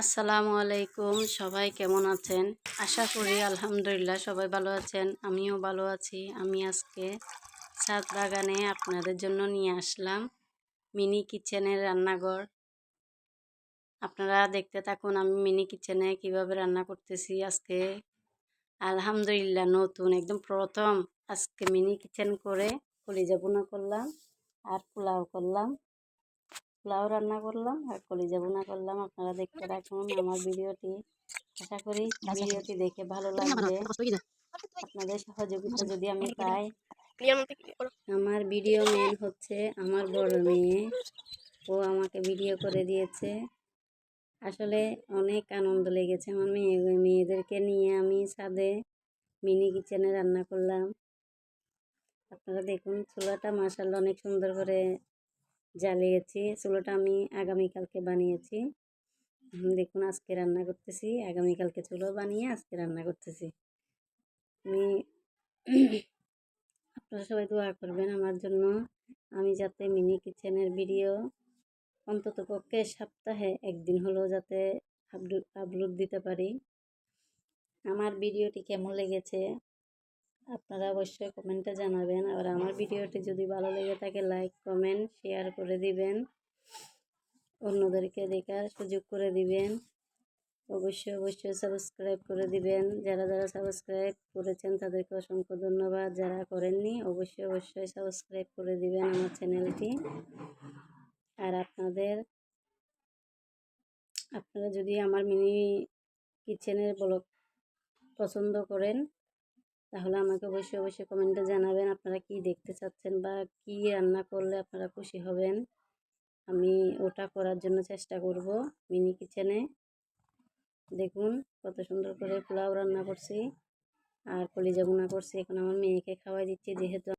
আসসালামু আলাইকুম, সবাই কেমন আছেন? আশা করি আলহামদুলিল্লাহ সবাই ভালো আছেন, আমিও ভালো আছি। আমি আজকে ছাদ বাগানে আপনাদের জন্য নিয়ে আসলাম মিনি কিচেনের রান্নাঘর। আপনারা দেখতে থাকুন আমি মিনি কিচেনে কীভাবে রান্না করতেছি আজকে। আলহামদুলিল্লাহ নতুন, একদম প্রথম আজকে মিনি কিচেন করে কলিজা বোনা করলাম আর পোলাও করলাম। পোলাও রান্না করলাম আর কলিজা বোনা করলাম। আপনারা দেখতে রাখুন আমার ভিডিওটি। আশা করি ভিডিওটি দেখে ভালো লাগবে। আপনাদের সহযোগিতা যদি আমি পাই আমার ভিডিও মেন হচ্ছে আমার বড় মেয়ে। ও আমাকে ভিডিও করে দিয়েছে। আসলে অনেক আনন্দ লেগেছে আমার মেয়ে মেয়েদেরকে নিয়ে আমি ছাদে মিনি কিচেনে রান্না করলাম। আপনারা দেখুন চুলাটা মাসাল্লা অনেক সুন্দর করে জ্বালিয়েছি, চুলোটা আমি আগামীকালকে বানিয়েছি। দেখুন আজকে রান্না করতেছি, আগামীকালকে চুলো বানিয়ে আজকে রান্না করতেছি। আমি আপনারা সবাই দোয়া করবেন আমার জন্য। আমি যাতে মিনি কিচেনের ভিডিও অন্তত পক্ষে সপ্তাহে একদিন হলেও যাতে আপলোড দিতে পারি। আমার ভিডিওটি কেমন লেগেছে আপনারা অবশ্যই কমেন্টে জানাবেন। আর আমার ভিডিওটি যদি ভালো লেগে থাকে লাইক কমেন্ট শেয়ার করে দিবেন। অন্যদেরকে দেখার সুযোগ করে দিবেন। অবশ্যই অবশ্যই সাবস্ক্রাইব করে দিবেন। যারা যারা সাবস্ক্রাইব করেছেন, তাদেরকে অসংখ্য ধন্যবাদ। যারা করেননি, অবশ্যই অবশ্যই সাবস্ক্রাইব করে দিবেন আমার চ্যানেলটি আর আপনাদের, আপনারা যদি আমার মিনি কিচেনের ব্লগ পছন্দ করেন তাহলে আমাকে অবশ্যই অবশ্যই কমেন্টে জানাবেন আপনারা কি দেখতে চাচ্ছেন বা কি রান্না করলে আপনারা খুশি হবেন। আমি ওটা করার জন্য চেষ্টা করব মিনি কিচেনে দেখুন কত সুন্দর করে পোলাও রান্না করছি আর কলিজা বোনা করছি। এখন আমার মেয়েকে খাওয়াই দিচ্ছি যেহেতু